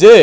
J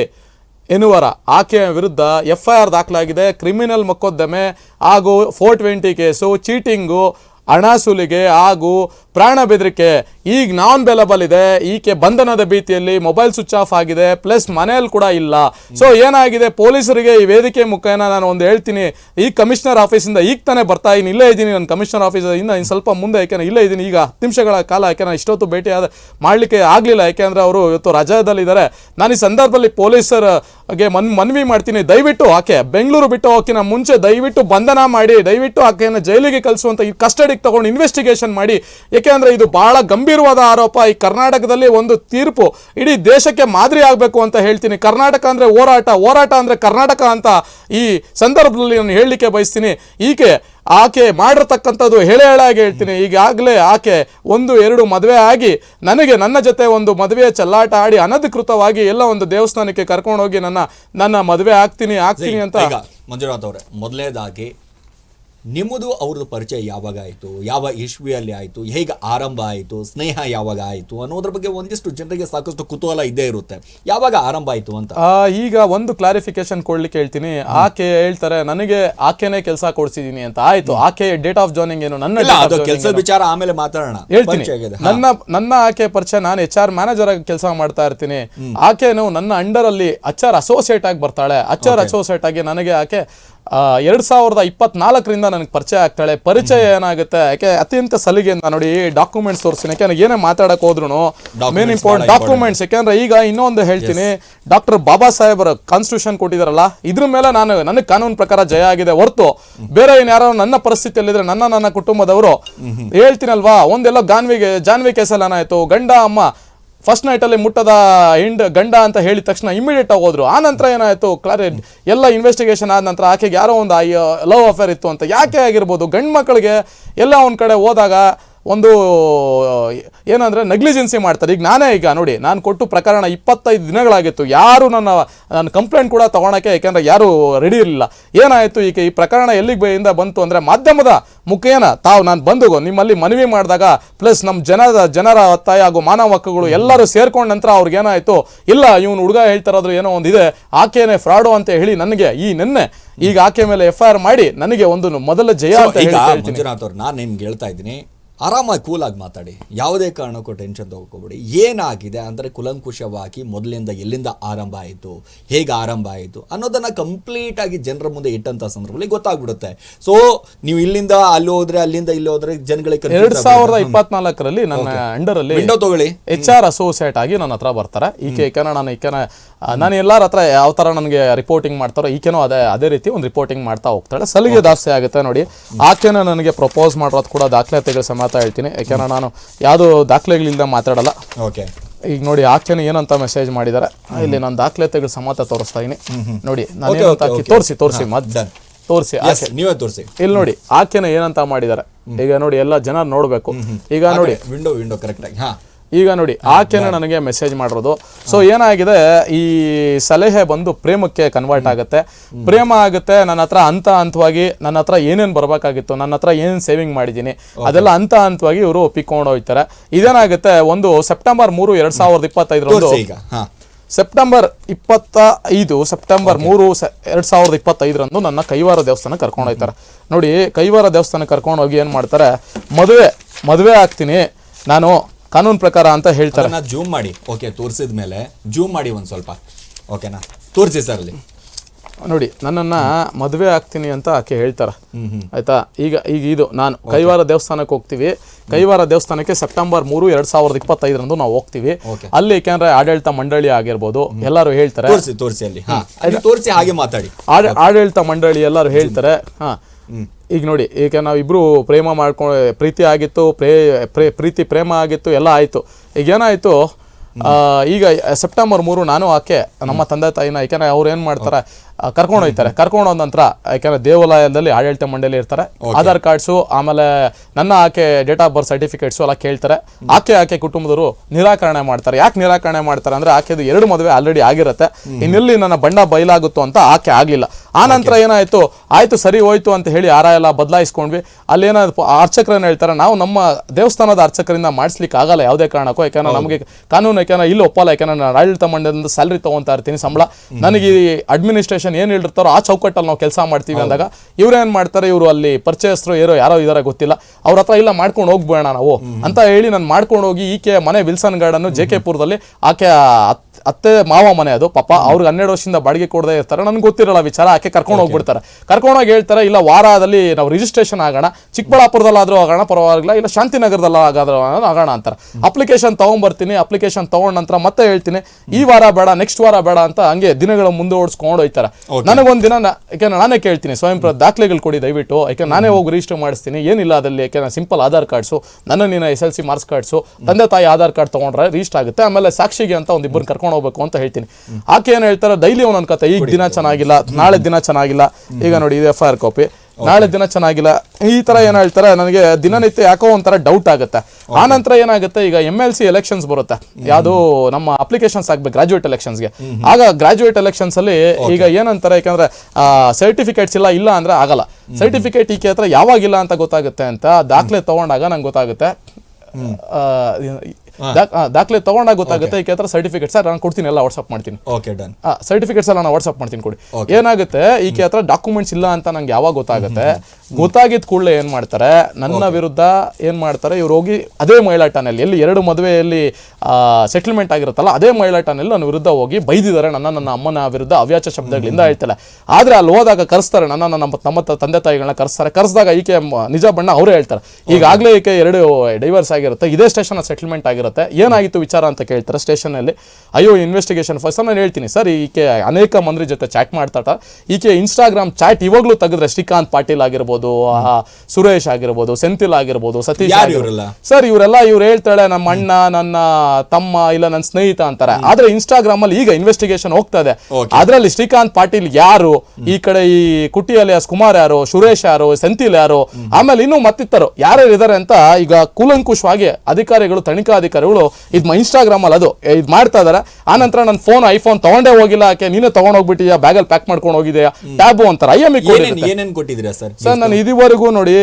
ಎನ್ನುವರ ಆಕೆಯ ವಿರುದ್ಧ ಎಫ್ ಐ ಆರ್ ದಾಖಲಾಗಿದೆ. ಕ್ರಿಮಿನಲ್ ಮೊಕದ್ದಮೆ ಹಾಗೂ ಫೋರ್ ಟ್ವೆಂಟಿ ಕೇಸು, ಚೀಟಿಂಗು ಹಣ ಸುಲಿಗೆ ಹಾಗೂ ಪ್ರಾಣ ಬೆದರಿಕೆ. ಈಗ ನಾನ್ ಬೆಲಬಲ್ ಇದೆ ಈಕೆ ಬಂಧನದ ಭೀತಿಯಲ್ಲಿ ಮೊಬೈಲ್ ಸ್ವಿಚ್ ಆಫ್ ಆಗಿದೆ, ಪ್ಲಸ್ ಮನೆಯಲ್ಲಿ ಕೂಡ ಇಲ್ಲ. ಸೊ ಏನಾಗಿದೆ? ಪೊಲೀಸರಿಗೆ ಈ ವೇದಿಕೆ ಮುಖೇನ ನಾನು ಒಂದು ಹೇಳ್ತೀನಿ. ಈ ಕಮಿಷನರ್ ಆಫೀಸಿಂದ ಈಗ ತಾನೇ ಬರ್ತಾ ಇದ್ದೀನಿ ಇಲ್ಲೇ ಇದ್ದೀನಿ ನಾನು ಕಮಿಷನರ್ ಆಫೀಸ್ ಇನ್ನು ಇನ್ನು ಸ್ವಲ್ಪ ಮುಂದೆ ಯಾಕೆನ ಇಲ್ಲೇ ಇದ್ದೀನಿ ಈಗ ಹತ್ತು ನಿಮಿಷಗಳ ಕಾಲ ಯಾಕೆನ ಇಷ್ಟೊತ್ತು ಭೇಟಿ ಆದ ಮಾಡಲಿಕ್ಕೆ ಆಗಲಿಲ್ಲ. ಯಾಕೆಂದ್ರೆ ಅವರು ಇವತ್ತು ರಜಾದಲ್ಲಿದ್ದಾರೆ ನಾನು ಈ ಸಂದರ್ಭದಲ್ಲಿ ಪೊಲೀಸರಿಗೆ ಮನ್ ಮನವಿ ಮಾಡ್ತೀನಿ. ದಯವಿಟ್ಟು ಆಕೆ, ಬೆಂಗಳೂರು ಬಿಟ್ಟು ಹೋಗಿನ ಮುಂಚೆ ದಯವಿಟ್ಟು ಬಂಧನ ಮಾಡಿ, ದಯವಿಟ್ಟು ಆಕೆಯನ್ನು ಜೈಲಿಗೆ ಕಳಿಸುವಂತ ಈ ಕಸ್ಟಡಿಗೆ ತಗೊಂಡು ಇನ್ವೆಸ್ಟಿಗೇಷನ್ ಮಾಡಿ. ಯಾಕೆಂದ್ರೆ ಇದು ಬಹಳ ಗಂಭೀರವಾದ ಆರೋಪ. ಈ ಕರ್ನಾಟಕದಲ್ಲಿ ಒಂದು ತೀರ್ಪು ಇಡೀ ದೇಶಕ್ಕೆ ಮಾದರಿ ಆಗಬೇಕು ಅಂತ ಹೇಳ್ತೀನಿ. ಕರ್ನಾಟಕ ಅಂದ್ರೆ ಹೋರಾಟ ಹೋರಾಟ ಅಂದ್ರೆ ಕರ್ನಾಟಕ ಅಂತ ಈ ಸಂದರ್ಭದಲ್ಲಿ ನಾನು ಹೇಳಲಿಕ್ಕೆ ಬಯಸ್ತೀನಿ. ಈಕೆ ಆಕೆ ಮಾಡಿರ್ತಕ್ಕಂಥದ್ದು ಹೇಳೆ ಹೇಳಾಗಿ ಹೇಳ್ತೀನಿ. ಈಗಾಗಲೇ ಆಕೆ ಒಂದು ಎರಡು ಮದುವೆ ಆಗಿ ನನಗೆ ನನ್ನ ಜೊತೆ ಒಂದು ಮದುವೆಯ ಚೆಲ್ಲಾಟ ಆಡಿ ಅನಧಿಕೃತವಾಗಿ ಎಲ್ಲ ಒಂದು ದೇವಸ್ಥಾನಕ್ಕೆ ಕರ್ಕೊಂಡು ಹೋಗಿ ನನ್ನ ನನ್ನ ಮದುವೆ ಆಗ್ತೀನಿ ಆಗ್ತೀನಿ ಅಂತ ಮಂಜುನಾಥ್ ಅವರೇ ಮೊದಲನೇದಾಗಿ ನಿಮ್ಮದು ಅವ್ರದ್ದು ಪರಿಚಯ ಯಾವಾಗ ಆಯಿತು? ಯಾವ ಇಶ್ವಿಯಲ್ಲಿ ಆಯಿತು? ಹೇಗೆ ಆರಂಭ ಆಯಿತು? ಸ್ನೇಹ ಯಾವಾಗ ಆಯಿತು? ಅನ್ನೋದ್ರ ಬಗ್ಗೆ ಒಂದಿಷ್ಟು ಜನರಿಗೆ ಸಾಕಷ್ಟು ಕುತೂಹಲ ಇದ್ದೇ ಇರುತ್ತೆ. ಯಾವಾಗ ಆರಂಭ ಆಯಿತು ಅಂತ? ಆ, ಈಗ ಒಂದು ಕ್ಲಾರಿಫಿಕೇಶನ್ ಕೊಡ್ಲಿಕ್ಕೆ ಹೇಳ್ತೀನಿ. ಆಕೆ ಹೇಳ್ತಾರೆ ನನಗೆ ಆಕೆನೇ ಕೆಲಸ ಕೊಡ್ಸಿದೀನಿ ಅಂತ. ಆಯ್ತು ಆಕೆ ಡೇಟ್ ಆಫ್ ಜಾಯ್ನಿಂಗ್ ಏನು? ನನ್ನ ಇಲ್ಲ date of ಅದು joining ಕೆಲಸ ಏನು? ವಿಚಾರ ಆಮೇಲೆ ಮಾತಾಡೋಣ. ಹೇಳ್ತೀನಿ. ಪರಿಚಯ ಆಗಿದೆ. ಹಾ. ನನ್ನ ನನ್ನ ಆಕೆ ಪರಿಚಯ ನಾನು ಎಚ್ ಆರ್ ಮ್ಯಾನೇಜರ್ ಆಗಿ ಕೆಲಸ ಮಾಡ್ತಾ ಇರ್ತೀನಿ. ಆಕೆನು ನನ್ನ ಅಂಡರ್ ಅಲ್ಲಿ ಅಚ್ಚಾರ್ ಅಸೋಸಿಯೇಟ್ ಆಗಿ ಬರ್ತಾಳೆ. ಅಚ್ಚಾರ್ ಅಸೋಸಿಯೇಟ್ ಆಗಿ ನನಗೆ ಆಕೆ ಎರಡ್ ಸಾವಿರದ ಇಪ್ಪತ್ನಾಲ್ಕರಿಂದ ನನಗೆ ಪರಿಚಯ ಆಗ್ತಾಳೆ. ಪರಿಚಯ ಏನಾಗುತ್ತೆ? ಯಾಕೆ ಅತ್ಯಂತ ಸಲಿಗೆಯಿಂದ ನೋಡಿ ಡಾಕ್ಯುಮೆಂಟ್ಸ್ ತೋರಿಸ್ತೀನಿ. ಯಾಕೆ ನನಗೆ ಏನೇ ಮಾತಾಡಕ್ ಹೋದ್ರು ಮೇನ್ ಇಂಪಾರ್ಟೆಂಟ್ ಡಾಕ್ಯುಮೆಂಟ್ಸ್ ಯಾಕೆಂದ್ರೆ ಈಗ ಇನ್ನೊಂದು ಹೇಳ್ತೀನಿ. ಡಾಕ್ಟರ್ ಬಾಬಾ ಸಾಹೇಬರ ಕಾನ್ಸ್ಟಿಟ್ಯೂಷನ್ ಕೊಟ್ಟಿದಾರಲ್ಲ ಇದ್ರ ಮೇಲೆ ನಾನು ನನಗೆ ಕಾನೂನು ಪ್ರಕಾರ ಜಯ ಆಗಿದೆ. ಹೊರತು ಬೇರೆ ಇನ್ಯಾರೋ ನನ್ನ ಪರಿಸ್ಥಿತಿಯಲ್ಲಿದ್ರೆ ನನ್ನ ನನ್ನ ಕುಟುಂಬದವರು ಹೇಳ್ತೀನಲ್ವಾ? ಒಂದೆಲ್ಲೋ ಗಾನ್ವಿಗೆ ಜಾನ್ವಿ ಕೇಸಲ್ಲಿ ಏನಾಯ್ತು ಗಂಡ ಅಮ್ಮ ಫಸ್ಟ್ ನೈಟ್ ಅಲ್ಲಿ ಮುಟ್ಟದ ಹೆಂಡ್ ಗಂಡ ಅಂತ ಹೇಳಿದ ತಕ್ಷಣ ಇಮಿಡಿಯೇಟ್ ಆಗಿ ಹೋದ್ರು. ಆ ನಂತರ ಏನಾಯ್ತು, ಕ್ಲಾರಿ, ಎಲ್ಲ ಇನ್ವೆಸ್ಟಿಗೇಷನ್ ಆದ ನಂತರ ಆಕೆಗೆ ಯಾರೋ ಒಂದು ಲವ್ ಅಫೇರ್ ಇತ್ತು ಅಂತ. ಯಾಕೆ ಆಗಿರ್ಬೋದು ಗಂಡು ಮಕ್ಕಳಿಗೆ ಎಲ್ಲ ಒಂದು ಕಡೆ ಹೋದಾಗ ಒಂದು ಏನಂದರೆ ನೆಗ್ಲಿಜೆನ್ಸಿ ಮಾಡ್ತಾರೆ. ಈಗ ನಾನೇ ಈಗ ನೋಡಿ ನಾನು ಕೊಟ್ಟು ಪ್ರಕರಣ ಇಪ್ಪತ್ತೈದು ದಿನಗಳಾಗಿತ್ತು. ಯಾರು ನನ್ನ ನನ್ನ ಕಂಪ್ಲೇಂಟ್ ಕೂಡ ತೊಗೊಳಕ್ಕೆ ಯಾಕೆಂದರೆ ಯಾರು ರೆಡಿ ಇರಲಿಲ್ಲ. ಏನಾಯಿತು ಈಗ ಈ ಪ್ರಕರಣ ಎಲ್ಲಿಗೆ ಬೈಯಿಂದ ಬಂತು ಅಂದರೆ ಮಾಧ್ಯಮದ ಮುಖೇನ ತಾವು ನಾನು ಬಂದು ನಿಮ್ಮಲ್ಲಿ ಮನವಿ ಮಾಡಿದಾಗ ಪ್ಲಸ್ ನಮ್ಮ ಜನದ ಜನರ ಒತ್ತಾಯ ಹಾಗೂ ಮಾನವ ಹಕ್ಕುಗಳು ಎಲ್ಲರೂ ಸೇರ್ಕೊಂಡ ನಂತರ ಅವ್ರಿಗೆ ಏನಾಯ್ತು ಇಲ್ಲ ಇವನು ಹುಡುಗ ಹೇಳ್ತಾರಾದ್ರು ಏನೋ ಒಂದು ಇದೆ ಆಕೆಯೇ ಫ್ರಾಡು ಅಂತ ಹೇಳಿ ನನಗೆ ಈ ನಿನ್ನೆ ಈಗ ಆಕೆ ಮೇಲೆ ಎಫ್ ಐ ಆರ್ ಮಾಡಿ ನನಗೆ ಒಂದು ಮೊದಲ ಜಯ ಅಂತ ಮಂಜುನಾಥ್ ಅವ್ರು ನಾನು ನಿಮ್ಗೆ ಹೇಳ್ತಾ ಇದ್ದೀನಿ ಆರಾಮಾಗಿ ಕೂಲಾಗಿ ಮಾತಾಡಿ. ಯಾವುದೇ ಕಾರಣಕ್ಕೂ ಟೆನ್ಷನ್ ತೊಗೊಳ್ಕೊಬೇಡಿ. ಏನಾಗಿದೆ ಅಂದರೆ ಕುಲಂಕುಷವಾಗಿ ಮೊದಲಿಂದ ಎಲ್ಲಿಂದ ಆರಂಭ ಆಯಿತು ಹೇಗೆ ಆರಂಭ ಆಯಿತು ಅನ್ನೋದನ್ನ ಕಂಪ್ಲೀಟ್ ಆಗಿ ಜನರ ಮುಂದೆ ಇಟ್ಟಂಥ ಸಂದರ್ಭದಲ್ಲಿ ಗೊತ್ತಾಗ್ಬಿಡುತ್ತೆ. ಸೊ ನೀವು ಇಲ್ಲಿಂದ ಅಲ್ಲಿ ಹೋದ್ರೆ ಅಲ್ಲಿಂದ ಇಲ್ಲಿ ಹೋದ್ರೆ ಜನಗಳಿಗೆ ಎರಡ್ ಸಾವಿರದ ಇಪ್ಪತ್ನಾಲ್ಕರಲ್ಲಿ ನನ್ನ ಅಂಡರ್ ಅಲ್ಲಿ ವಿಂಡೋ ತಗೊಳ್ಳಿ. ಎಚ್ ಆರ್ ಅಸೋಸಿಯೇಟ್ ಆಗಿ ನನ್ನ ಹತ್ರ ಬರ್ತಾರೆ. ಈಕೆ ಈಕೆನ ನಾನು ಈಕೆನ ನಾನು ಎಲ್ಲರ ಹತ್ರ ಯಾವ ಥರ ನನಗೆ ರಿಪೋರ್ಟಿಂಗ್ ಮಾಡ್ತಾರೋ ಈಕೆನೂ ಅದೇ ಅದೇ ರೀತಿ ಒಂದು ರಿಪೋರ್ಟಿಂಗ್ ಮಾಡ್ತಾ ಹೋಗ್ತಾಳೆ. ಸಲಿಗೆ ಜಾಸ್ತಿ ಆಗುತ್ತೆ ನೋಡಿ. ಆಕೆನ ನನಗೆ ಪ್ರಪೋಸ್ ಮಾಡಿರೋದು ಕೂಡ ದಾಖಲಾತಿಗಳ ಸಮೇತ ಹೇಳ್ತೀನಿ ಯಾಕೆಂದ್ರೆ ನಾನು ಯಾವುದು ದಾಖಲೆಗಳಿಂದ ಮಾತಾಡಲ್ಲ. ಓಕೆ. ಈಗ ನೋಡಿ ಆಕೆನ ಏನಂತ ಮೆಸೇಜ್ ಮಾಡಿದ್ದಾರೆ ಇಲ್ಲಿ ನಾನು ದಾಖಲಾತಿಗಳ ಸಮೇತ ತೋರಿಸ್ತಾ ಇದೀನಿ. ನೋಡಿ ನಾನು. ತೋರಿಸಿ ತೋರಿಸಿ ಹಾ, ತೋರಿಸಿ ನೀವೇ ತೋರಿಸಿ. ಇಲ್ಲಿ ನೋಡಿ ಆಕೆನ ಏನಂತ ಮಾಡಿದ್ದಾರೆ ಈಗ ನೋಡಿ ಎಲ್ಲ ಜನ ನೋಡ್ಬೇಕು. ಈಗ ನೋಡಿ. ವಿಂಡೋ ವಿಂಡೋ ಕರೆಕ್ಟ್ ಆಗಿ ಈಗ ನೋಡಿ ಆಕೆನೇ ನನಗೆ ಮೆಸೇಜ್ ಮಾಡಿರೋದು. ಸೊ ಏನಾಗಿದೆ ಈ ಸಲಹೆ ಬಂದು ಪ್ರೇಮಕ್ಕೆ ಕನ್ವರ್ಟ್ ಆಗುತ್ತೆ. ಪ್ರೇಮ ಆಗುತ್ತೆ ನನ್ನ ಹತ್ರ ಹಂತ ಹಂತವಾಗಿ ನನ್ನ ಹತ್ರ ಏನೇನು ಬರಬೇಕಾಗಿತ್ತು ನನ್ನ ಹತ್ರ ಏನೇನು ಸೇವಿಂಗ್ ಮಾಡಿದ್ದೀನಿ ಅದೆಲ್ಲ ಹಂತ ಹಂತವಾಗಿ ಇವರು ಒಪ್ಪಿಕೊಂಡು ಹೋಗ್ತಾರೆ ಇದೇನಾಗುತ್ತೆ ಒಂದು ಸೆಪ್ಟೆಂಬರ್ ಮೂರು ಎರಡ್ ಸಾವಿರದ ಇಪ್ಪತ್ತೈದರಂದು ಸೆಪ್ಟೆಂಬರ್ ಇಪ್ಪತ್ತ ಐದು ಸೆಪ್ಟೆಂಬರ್ ಮೂರು ಸೆ- ಎರಡ್ ಸಾವಿರದ ಇಪ್ಪತ್ತೈದರಂದು ನನ್ನ ಕೈವಾರ ದೇವಸ್ಥಾನ ಕರ್ಕೊಂಡು ಹೋಗ್ತಾರೆ ನೋಡಿ ಕೈವಾರ ದೇವಸ್ಥಾನ ಕರ್ಕೊಂಡು ಹೋಗಿ ಏನು ಮಾಡ್ತಾರೆ ಮದುವೆ ಮದುವೆ ಆಗ್ತೀನಿ ನಾನು ಕಾನೂನು ಪ್ರಕಾರ ಅಂತ ಹೇಳ್ತಾರೆ. ಅದನ್ನ ಜೂಮ್ ಮಾಡಿ. ಓಕೆ ತೋರಿಸಿದ ಮೇಲೆ ಜೂಮ್ ಮಾಡಿ ಒಂದು ಸ್ವಲ್ಪ. ಓಕೆನಾ ತೋರಿಸಿ ಸರ್ ಅಲ್ಲಿ. ನೋಡಿ ನನ್ನನ್ನು ಮದುವೆ ಆಗ್ತೀನಿ ಅಂತ ಆಕೆ ಹೇಳ್ತಾರೆ. ಆಯಿತಾ? ಈಗ ಈಗ ಇದು ನಾನು ಕೈವಾರ ದೇವಸ್ಥಾನಕ್ಕೆ ಹೋಗ್ತೀವಿ. ಕೈವಾರ ದೇವಸ್ಥಾನಕ್ಕೆ ಸೆಪ್ಟೆಂಬರ್ ಮೂರು ಎರಡು ಸಾವಿರದ ಇಪ್ಪತ್ತೈದರಂದು ನಾವು ಹೋಗ್ತೀವಿ. ಅಲ್ಲಿ ಯಾಕೆಂದ್ರೆ ಆಡಳಿತ ಮಂಡಳಿ ಆಗಿರ್ಬೋದು ಎಲ್ಲರೂ ಹೇಳ್ತಾರೆ. ತೋರಿಸಿ ತೋರಿಸಿ ಅಲ್ಲಿ. ತೋರಿಸಿ ಹಾಗೆ ಮಾತಾಡಿ. ಆಡ- ಆಡಳಿತ ಮಂಡಳಿ ಎಲ್ಲರೂ ಹೇಳ್ತಾರೆ. ಹಾ. ಈಗ ನೋಡಿ, ಈಗ ನಾವಿಬ್ಬರು ಪ್ರೇಮ ಮಾಡ್ಕೊಂಡು ಪ್ರೀತಿ ಆಗಿತ್ತು, ಪ್ರೇ, ಪ್ರೇ- ಪ್ರೀತಿ, ಪ್ರೇಮ ಆಗಿತ್ತು, ಎಲ್ಲ ಆಯಿತು. ಈಗ ಏನಾಯಿತು ಈಗ ಸೆಪ್ಟೆಂಬರ್ ಮೂರು ನಾನು ಆಕೆ, ನಮ್ಮ ತಂದೆ ತಾಯಿನ ಏಕೆಂದರೆ ಅವ್ರು ಏನು ಮಾಡ್ತಾರೆ? ಕರ್ಕೊಂಡು ಹೋಗ್ತಾರೆ. ಕರ್ಕೊಂಡು ಹೋದ ನಂತರ ಯಾಕಂದ್ರೆ ದೇವಾಲಯದಲ್ಲಿ ಆಡಳಿತ ಮಂಡಳಿ ಇರ್ತಾರೆ. ಆಧಾರ್ ಕಾರ್ಡ್ಸು ಆಮೇಲೆ ನನ್ನ ಆಕೆ ಡೇಟ್ ಆಫ್ ಬರ್ತ್ ಸರ್ಟಿಫಿಕೇಟ್ಸು ಎಲ್ಲ ಕೇಳ್ತಾರೆ. ಆಕೆ ಆಕೆ ಕುಟುಂಬದವರು ನಿರಾಕರಣೆ ಮಾಡ್ತಾರೆ. ಯಾಕೆ ನಿರಾಕರಣೆ ಮಾಡ್ತಾರೆ ಅಂದ್ರೆ ಆಕೆದು ಎರಡು ಮದುವೆ ಆಲ್ರೆಡಿ ಆಗಿರುತ್ತೆ. ಇನ್ನೆಲ್ಲಿ ನನ್ನ ಬಂಡ ಬಯಲಾಗುತ್ತೋ ಅಂತ ಆಕೆ ಆಗಲಿಲ್ಲ. ಆ ನಂತರ ಏನಾಯ್ತು? ಆಯ್ತು ಸರಿ ಹೋಯ್ತು ಅಂತ ಹೇಳಿ ಆರ ಎಲ್ಲ ಬದಲಾಯಿಸ್ಕೊಂಡ್ವಿ. ಅಲ್ಲೇನಾದ್ರು ಅರ್ಚಕರನ್ನ ಹೇಳ್ತಾರೆ ನಾವು ನಮ್ಮ ದೇವಸ್ಥಾನದ ಅರ್ಚಕರಿಂದ ಮಾಡಿಸ್ಲಿಕ್ಕೆ ಆಗಲ್ಲ ಯಾವುದೇ ಕಾರಣಕ್ಕೂ. ಯಾಕಂದ್ರೆ ನಮಗೆ ಕಾನೂನು ಯಾಕಂದ್ರೆ ಇಲ್ಲಿ ಒಪ್ಪಲ್ಲ. ಯಾಕಂದ್ರೆ ನಾನು ಆಡಳಿತ ಮಂಡಲದಿಂದ ಸ್ಯಾಲ್ರಿ ತಗೊಂತಾ ಇರ್ತೀನಿ ಸಂಬಳ. ನನಗೆ ಈ ಅಡ್ಮಿನಿಸ್ಟ್ರೇಷನ್ ಏನ್ ಹೇಳಿರ್ತಾರೋ ಆ ಚೌಕಟ್ಟಲ್ಲಿ ನಾವು ಕೆಲಸ ಮಾಡ್ತೀವಿ ಅಂದಾಗ ಇವ್ರು ಏನು ಮಾಡ್ತಾರೆ ಇವರು ಅಲ್ಲಿ ಪರಿಚಯಸ್ಥರು ಯಾರೋ ಯಾರೋ ಇದಾರೆ ಗೊತ್ತಿಲ್ಲ. ಅವ್ರ ಹತ್ರ ಇಲ್ಲ ಮಾಡ್ಕೊಂಡು ಹೋಗ್ಬೇಡ ನಾವು ಅಂತ ಹೇಳಿ ನಾನು ಮಾಡ್ಕೊಂಡು ಹೋಗಿ ಈಕೆ ಮನೆ ವಿಲ್ಸನ್ ಗಾರ್ಡನ್ ಜೆ ಕೆ ಪುರದಲ್ಲಿ ಆಕೆ ಅತ್ತೆ ಮಾವ ಮನೆ ಅದು ಪಾಪ ಅವ್ರಿಗೆ ಹನ್ನೆರಡು ವರ್ಷದಿಂದ ಬಾಡಿಗೆ ಕೊಡದೇ ಇರ್ತಾರೆ. ನನ್ಗೆ ಗೊತ್ತಿರಲ್ಲ ವಿಚಾರ ಆಕೆ ಕರ್ಕೊಂಡು ಹೋಗ್ಬಿಡ್ತಾರೆ. ಕರ್ಕೊಂಡೋಗಿ ಹೇಳ್ತಾರೆ ಇಲ್ಲ ವಾರದಲ್ಲಿ ನಾವು ರಿಜಿಸ್ಟ್ರೇಷನ್ ಆಗೋಣ ಚಿಕ್ಕಬಳ್ಳಾಪುರದಲ್ಲಾದರೂ ಆಗೋಣ ಪರವಾಗಿಲ್ಲ ಇಲ್ಲ ಶಾಂತಿನಗರದಲ್ಲ ಆಗಾದ್ರೂ ಆಗೋಣ ಅಂತಾರೆ. ಅಪ್ಲಿಕೇಶನ್ ತಗೊಂಡ್ಬರ್ತೀನಿ ಅಪ್ಲಿಕೇಶನ್ ತೊಗೊಂಡ ನಂತರ ಮತ್ತೆ ಹೇಳ್ತೀನಿ ಈ ವಾರ ಬೇಡ ನೆಕ್ಸ್ಟ್ ವಾರ ಬೇಡ ಅಂತ ಹಂಗೆ ದಿನಗಳ ಮುಂದೆ ಓಡಿಸ್ಕೊಂಡು ಹೋಯ್ತಾರೆ. ನನಗೊಂದು ದಿನ ಯಾಕೆಂದ್ರೆ ನಾನೇ ಕೇಳ್ತೀನಿ ಸ್ವಯಂ ದಾಖಲೆಗಳು ಕೊಡಿ ದಯವಿಟ್ಟು. ಯಾಕೆ ನಾನೇ ಹೋಗಿ ರಿಜಿಸ್ಟರ್ ಮಾಡಿಸ್ತೀನಿ ಏನಿಲ್ಲ ಅದಲ್ಲಿ ಯಾಕೆ ಸಿಂಪಲ್ ಆಧಾರ್ ಕಾರ್ಡ್ಸು ನನ್ನ ನಿನ್ನ S L C marks cards ತಂದೆ ತಾಯಿ ಆಧಾರ್ ಕಾರ್ಡ್ ತಗೊಂಡ್ರೆ ರಿಜಿಸ್ಟರ್ ಆಗುತ್ತೆ ಆಮೇಲೆ ಸಾಕ್ಷಿಗೆ ಅಂತ ಒಂದು ಇಬ್ಬರು ಕರ್ಕೊಂಡು ಹೋಗ್ಬೇಕು ಅಂತ ಹೇಳ್ತೀನಿ. ಆಕೆ ಏನು ಹೇಳ್ತಾರೆ ಡೈಲಿ ಒಂದೊಂದು ಕತೆ ಈಗ ದಿನ ಚೆನ್ನಾಗಿಲ್ಲ ನಾಳೆ ದಿನ ಚೆನ್ನಾಗಿಲ್ಲ. ಈಗ ನೋಡಿ ಇದು ಎಫ್ ಐ ಆರ್ ಕಾಪಿ ನಾಳೆ ದಿನ ಚೆನ್ನಾಗಿಲ್ಲ. ಈ ತರ ಏನ್ ಹೇಳ್ತಾರೆ ನನಗೆ ದಿನನಿತ್ಯ ಯಾಕೋ ಒಂಥರ ಡೌಟ್ ಆಗುತ್ತೆ. ಆ ನಂತರ ಏನಾಗುತ್ತೆ ಈಗ ಎಂ ಎಲ್ ಸಿ ಎಲೆಕ್ಷನ್ಸ್ ಬರುತ್ತೆ. ಯಾವುದು ನಮ್ಮ ಅಪ್ಲಿಕೇಶನ್ಸ್ ಆಗ್ಬೇಕು ಗ್ರಾಜುಯೇಟ್ ಎಲೆಕ್ಷನ್ಸ್ಗೆ ಆಗ ಗ್ರಾಜುಯೇಟ್ ಎಲೆಕ್ಷನ್ಸ್ ಅಲ್ಲಿ ಈಗ ಏನಂತಾರೆ ಯಾಕಂದ್ರೆ ಸರ್ಟಿಫಿಕೇಟ್ಸ್ ಇಲ್ಲ ಇಲ್ಲ ಅಂದ್ರೆ ಆಗಲ್ಲ. ಸರ್ಟಿಫಿಕೇಟ್ ಈಕೆ ಹತ್ರ ಯಾವಾಗಿಲ್ಲ ಅಂತ ಗೊತ್ತಾಗುತ್ತೆ ಅಂತ ದಾಖಲೆ ತಗೊಂಡಾಗ ನಂಗೆ ಗೊತ್ತಾಗುತ್ತೆ. ಆ, ದಾಖಲೆ ತಗೊಂಡಾಗ ಗೊತ್ತಾಗುತ್ತೆ ಈ ಹತ್ರ ಸರ್ಟಿಫಿಕೇಟ್ ಸರ್ ನಾನು ಕೊಡ್ತೀನಿ ಎಲ್ಲ ವಾಟ್ಸಪ್ ಮಾಡ್ತೀನಿ. ಓಕೆ ಡನ್ ಸರ್ಟಿಫಿಕೇಟ್ಸ್ ಎಲ್ಲ ನಾನು ವಾಟ್ಸಪ್ ಮಾಡ್ತೀನಿ ಕೊಡಿ. ಏನಾಗುತ್ತೆ ಈಕೆ ಹತ್ರ ಡಾಕ್ಯುಮೆಂಟ್ಸ್ ಇಲ್ಲ ಅಂತ ನಂಗೆ ಯಾವಾಗ ಗೊತ್ತಾಗುತ್ತೆ ಗೊತ್ತಾಗಿದ್ದ ಕೂಡಲೇ ಏನು ಮಾಡ್ತಾರೆ ನನ್ನ ವಿರುದ್ಧ ಏನು ಮಾಡ್ತಾರೆ ಇವ್ರು ಹೋಗಿ ಅದೇ ಮಹಿಳಾ ಠಾಣೆಯಲ್ಲಿ ಎಲ್ಲಿ ಎರಡು ಮದುವೆಯಲ್ಲಿ ಸೆಟಲ್ಮೆಂಟ್ ಆಗಿರುತ್ತಲ್ಲ ಅದೇ ಮಹಿಳಾ ಠಾಣೆಯಲ್ಲಿ ನನ್ನ ವಿರುದ್ಧ ಹೋಗಿ ಬೈದಿದ್ದಾರೆ ನನ್ನ ನನ್ನ ಅಮ್ಮನ ವಿರುದ್ಧ ಅವ್ಯಾಚ ಶಬ್ದಗಳಿಂದ ಹೇಳ್ತಾರೆ. ಆದ್ರೆ ಅಲ್ಲಿ ಹೋದಾಗ ಕರೆಸ್ತಾರೆ ನನ್ನ ನನ್ನ ನಮ್ಮ ತಂದೆ ತಾಯಿಗಳನ್ನ ಕರೆಸ್ತಾರೆ. ಕರೆಸಿದಾಗ ಈಕೆ ನಿಜ ಬಣ್ಣ ಅವರೇ ಹೇಳ್ತಾರೆ. ಈಗಾಗಲೇ ಈಕೆ ಎರಡು ಡೈವರ್ಸ್ ಆಗಿರುತ್ತೆ ಇದೇ ಸ್ಟೇಷನ್ ಸೆಟಲ್ಮೆಂಟ್ ಆಗಿರುತ್ತೆ. ಏನಾಗಿತ್ತು ವಿಚಾರ ಅಂತ ಕೇಳ್ತಾರೆ ಸ್ಟೇಷನ್ ಅಲ್ಲಿ ಅಯ್ಯೋ ಇನ್ವೆಸ್ಟಿಗೇಷನ್ ಫಸ್ಟ್ ನಾನು ಹೇಳ್ತೀನಿ ಸರ್ ಈಕೆ ಅನೇಕ ಮಂದಿ ಜೊತೆ ಚಾಟ್ ಮಾಡ್ತಾಟ. ಈಕೆ ಇನ್ಸ್ಟಾಗ್ರಾಮ್ ಚಾಟ್ ಇವಾಗಲೂ ತೆಗೆದ್ರೆ ಶ್ರೀಕಾಂತ್ ಪಾಟೀಲ್ ಆಗಿರ್ಬೋದು ಸುರೇಶ್ ಆಗಿರ್ಬೋದು ಸೆಂಥಿಲ್ ಆಗಿರ್ಬೋದು ಸತೀಶ್. ಸರ್ ಇವರೆಲ್ಲ ಇವ್ರು ಹೇಳ್ತಾಳೆ ನಮ್ಮ ಅಣ್ಣ ನನ್ನ ತಮ್ಮ ಇಲ್ಲ ನನ್ನ ಸ್ನೇಹಿತ ಅಂತಾರೆ. ಆದ್ರೆ ಇನ್ಸ್ಟಾಗ್ರಾಮ್ ಅಲ್ಲಿ ಈಗ ಇನ್ವೆಸ್ಟಿಗೇಷನ್ ಹೋಗ್ತಾ ಇದೆ. ಅದ್ರಲ್ಲಿ ಶ್ರೀಕಾಂತ್ ಪಾಟೀಲ್ ಯಾರು? ಈ ಕಡೆ ಈ ಕುಟಿ ಅಲಿಯಾಸ್ ಕುಮಾರ್ ಯಾರು? ಸುರೇಶ್ ಯಾರು? ಸೆಂಥಿಲ್ ಯಾರು? ಆಮೇಲೆ ಇನ್ನೂ ಮತ್ತಿತ್ತರು. ಯಾರ್ಯಾರು ಇದಾರೆ ಅಂತ ಈಗ ಕೂಲಂಕುಶವಾಗಿ ಅಧಿಕಾರಿಗಳು ತನಿಖಾ ಅಧಿಕಾರಿಗಳು ಇದು ಇನ್ಸ್ಟಾಗ್ರಾಮ್ ಅಲ್ಲಿ ಅದು ಇದು ಮಾಡ್ತಾ ಇದಾರೆ. ಆ ನಂತರ ನನ್ನ ಫೋನ್ ಐಫೋನ್ ತಗೊಂಡೇ ಹೋಗಿಲ್ಲ. ಯಾಕೆ ನೀನೇ ತಗೊಂಡ್ ಹೋಗ್ಬಿಟ್ಟಿಯಾ? ಬ್ಯಾಗಲ್ಲಿ ಪ್ಯಾಕ್ ಮಾಡ್ಕೊಂಡು ಹೋಗಿದೆಯಾ? ಟ್ಯಾಬು ಅಂತಾರೆ ಐ ಎಂ ಕೊಟ್ಟಿದ್ದೀರಾ ಸರ್? ಸರ್ ನಾನು ಇದುವರೆಗೂ ನೋಡಿ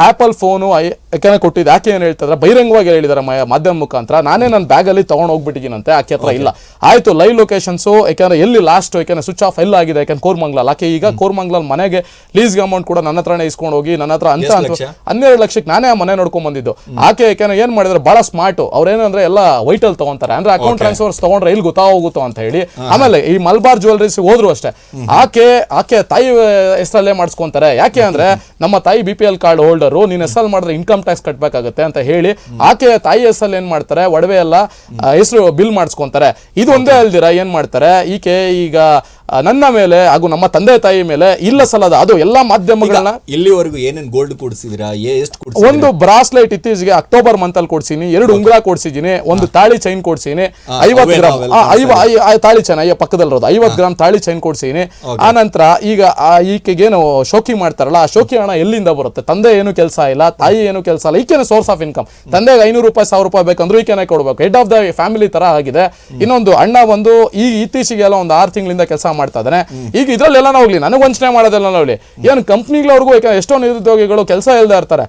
ಆಪಲ್ ಫೋನು ಯಾಕೆಂದ್ರೆ ಕೊಟ್ಟಿದ್ದು ಯಾಕೆ ಏನು ಹೇಳ್ತಾರೆ ಬಹಿರಂಗವಾಗಿ ಹೇಳಿದಾರೆ ಮ- ಮಾಧ್ಯಮ ಮುಖಾಂತರ. ನಾನೇ ನನ್ನ ಬ್ಯಾಗಲ್ಲಿ ತೊಗೊಂಡು ಹೋಗ್ಬಿಟ್ಟಿದ್ದೀನಂತೆ. ಆಕೆ ಹತ್ರ ಇಲ್ಲ. ಆಯಿತು ಲೈವ್ ಲೊಕೇಶನ್ಸು ಯಾಕೆಂದರೆ ಎಲ್ಲಿ ಲಾಸ್ಟ್ ಯಾಕೆಂದರೆ ಸ್ವಿಚ್ ಆಫ್ ಎಲ್ಲ ಆಗಿದೆ? ಯಾಕೆಂದ್ರೆ ಕೋರ್ಮಂಗ್ಲಲ್ಲಿ. ಆಕೆ ಈಗ ಕೋರ್ಮಂಗ್ಲಲ್ಲಿ ಮನೆಗೆ ಲೀಸ್ಗೆ ಅಮೌಂಟ್ ಕೂಡ ನನ್ನ ಹತ್ರನೇ ಇಸ್ಕೊಂಡು ಹೋಗಿ ನನ್ನ ಹತ್ರ ಅಂತ? ಹನ್ನೆರಡು ಲಕ್ಷಕ್ಕೆ ನಾನೇ ಆ ಮನೆ ನೋಡ್ಕೊಂಡ್ ಬಂದಿದ್ದು. ಆಕೆ ಯಾಕೆಂದ್ರೆ ಏನು ಮಾಡಿದ್ರೆ? ಭಾಳ ಸ್ಮಾರ್ಟ್ ಅವ್ರೇನಂದ್ರೆ ಎಲ್ಲ ವೈಟಲ್ ತಗೊಂತಾರೆ. ಅಂದ್ರೆ ಅಕೌಂಟ್ ಟ್ರಾನ್ಸ್ಫರ್ಸ್ ತಗೊಂಡ್ರೆ ಗೊತ್ತಾ ಹೋಗುತ್ತೋ ಅಂತ ಹೇಳಿ. ಆಮೇಲೆ ಈ ಮಲ್ಬಾರ್ ಜ್ಯುವೆಲ್ರೀಸ್ ಹೋದ್ರು ಅಷ್ಟೇ. ಆಕೆ ಆಕೆ ತಾಯಿ ಹೆಸರಲ್ಲೇ ಮಾಡಿಸ್ಕೊಂತಾರೆ. ಯಾಕೆ ಅಂದರೆ ನಮ್ಮ ತಾಯಿ B P L card holder ನೀನ್ ಎಲ್ ಮಾಡಿದ್ರೆ ಇನ್ಕಮ್ ಟ್ಯಾಕ್ಸ್ ಕಟ್ಬೇಕಾಗುತ್ತೆ ಅಂತ ಹೇಳಿ ಆಕೆ ತಾಯಿ ಹೆಸರಲ್ಲಿ ಏನ್ ಮಾಡ್ತಾರೆ? ಒಡವೆ ಎಲ್ಲ ಹೆಸರು ಬಿಲ್ ಮಾಡಿಸ್ಕೊಂತಾರೆ. ಇದು ಒಂದೇ ಅಲ್ದಿರ? ಏನ್ ಮಾಡ್ತಾರೆ? ಈಕೆ ಈಗ ನನ್ನ ಮೇಲೆ ಹಾಗೂ ನಮ್ಮ ತಂದೆ ತಾಯಿ ಮೇಲೆ ಇಲ್ಲ ಸಲ್ಲದ ಅದು ಎಲ್ಲಾ ಮಾಧ್ಯಮಗಳನ್ನ ಇಲ್ಲಿವರೆಗೂ ಏನೇನು ಗೋಲ್ಡ್ ಕೊಡಿಸಿದಿರಾ? ಎಷ್ಟು ಒಂದು ಬ್ರಾಸ್ಲೈಟ್ ಇತ್ತೀಚೆಗೆ ಅಕ್ಟೋಬರ್ ಮಂತ್ ಅಲ್ಲಿ ಕೊಡ್ಸಿನಿ ಎರಡು ಉಂಗುರ ಕೊಡ್ಸಿದೀನಿ ಒಂದು ತಾಳಿ ಚೈನ್ ಕೊಡ್ಸಿನಿ ಐವತ್ತು ಗ್ರಾಮ್ ತಾಳಿ ಚೈನ್ ಅಯ್ಯ ಪಕ್ಕದಲ್ಲಿರೋದು ಐವತ್ತು ಗ್ರಾಮ್ ತಾಳಿ ಚೈನ್ ಕೊಡ್ಸಿನಿ. ಆ ನಂತರ ಈಗ ಆ ಈಕೆಗೇನು ಶೋಕಿ ಮಾಡ್ತಾರಲ್ಲ ಆ ಶೋಕಿ ಹಣ ಎಲ್ಲಿಂದ ಬರುತ್ತೆ? ತಂದೆ ಏನು ಕೆಲಸ ಇಲ್ಲ ತಾಯಿ ಏನು ಕೆಲಸ ಇಲ್ಲ ಈಕೆನ ಸೋರ್ಸ್ ಆಫ್ ಇನ್ಕಮ್ ತಂದೆಗೆ ಐನೂರು ರೂಪಾಯಿ ಸಾವಿರ ರೂಪಾಯಿ ಬೇಕಂದ್ರೂ ಈಕೆನೇ ಕೊಡ್ಬೇಕು. ಹೆಡ್ ಆಫ್ ದ ಫ್ಯಾಮಿಲಿ ತರ ಆಗಿದೆ. ಇನ್ನೊಂದು ಅಣ್ಣ ಬಂದು ಈ ಇತ್ತೀಚೆಗೆಲ್ಲ ಒಂದು ಆರು ತಿಂಗಳಿಂದ ಕೆಲಸ ಮಾಡ್ತಾ ಇದ್ದಾನೆ. ಈಗ ಇದ್ರಲ್ಲೆಲ್ಲ ಹೋಗ್ಲಿ. ನನಗೆ ವಂಚನೆ ಮಾಡೋದೆಲ್ಲ ಹೋಗ್ಲಿ. ಏನು ಕಂಪ್ನಿಗಳವ್ರಿಗೂ ಎಷ್ಟೋ ನಿರುದ್ಯೋಗಿಗಳು ಕೆಲಸ ಇಲ್ಲದೆ ಇರ್ತಾರೆ.